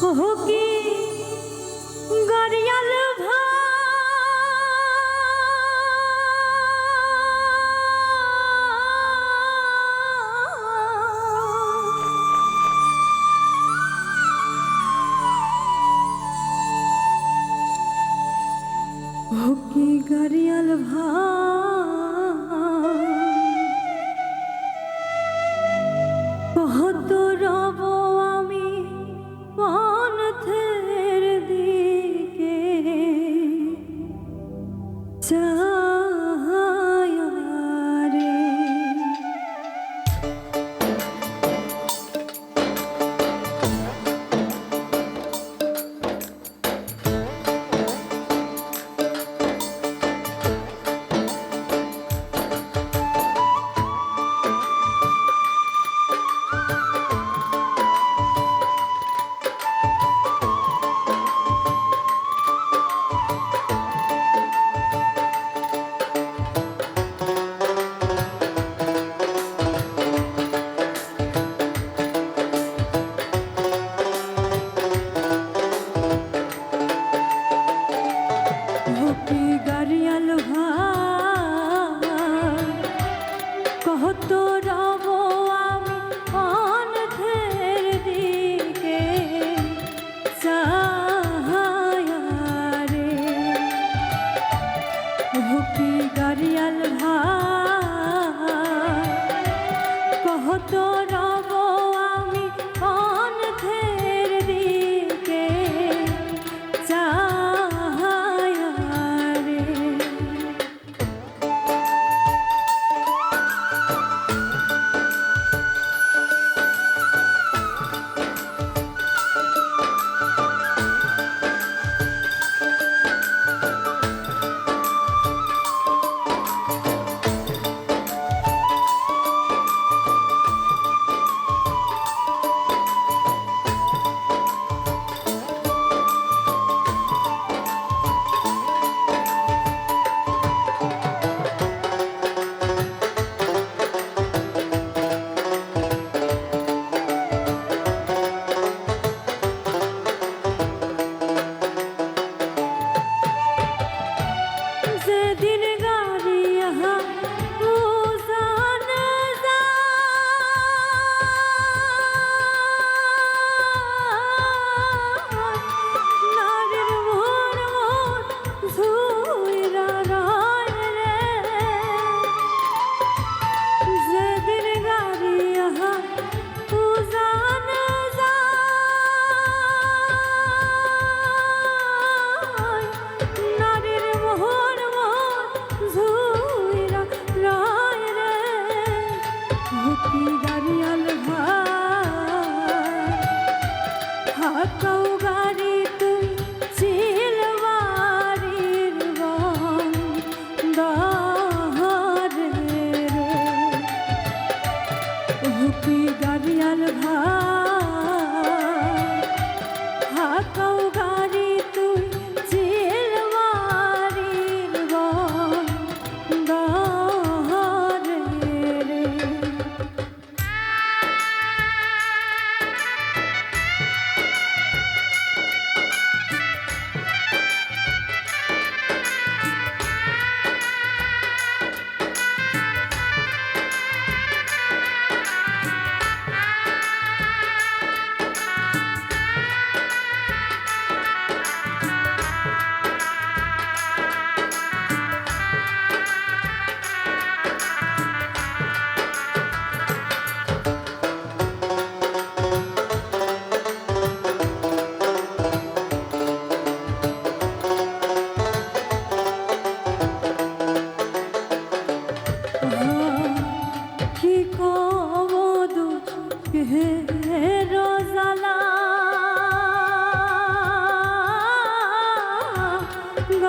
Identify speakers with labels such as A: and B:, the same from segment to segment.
A: হুকি গড়িয়াল হুকি গড়িয়াল ভা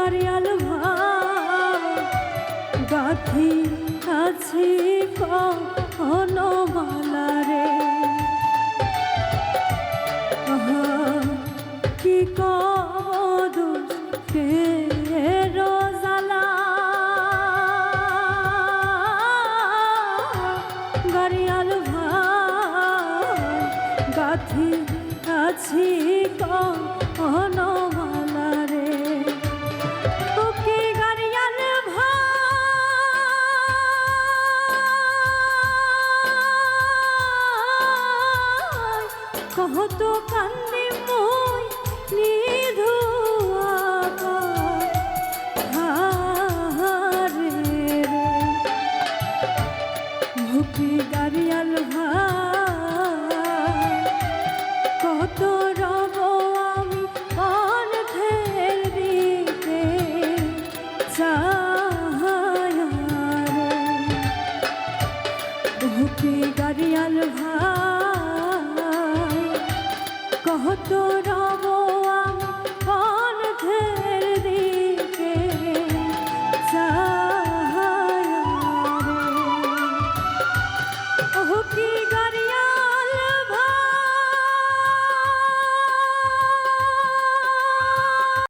A: তারে আলভা গাথি আছি কখনো মালা রে কি কে রোজালা। গরিয়াল গাথি আছি কখনো মুখে গাড়িয়াল ভাই কহত রাম